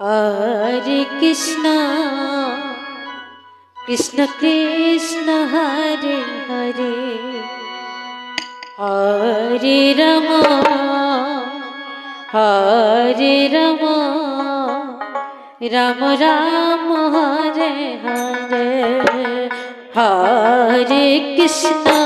হরে Krishna Krishna Krishna Hare Hare Hare রম হরে রম Ram Ram Hare Hare Hare Krishna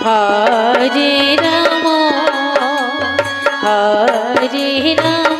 Hari Rama Hari Rama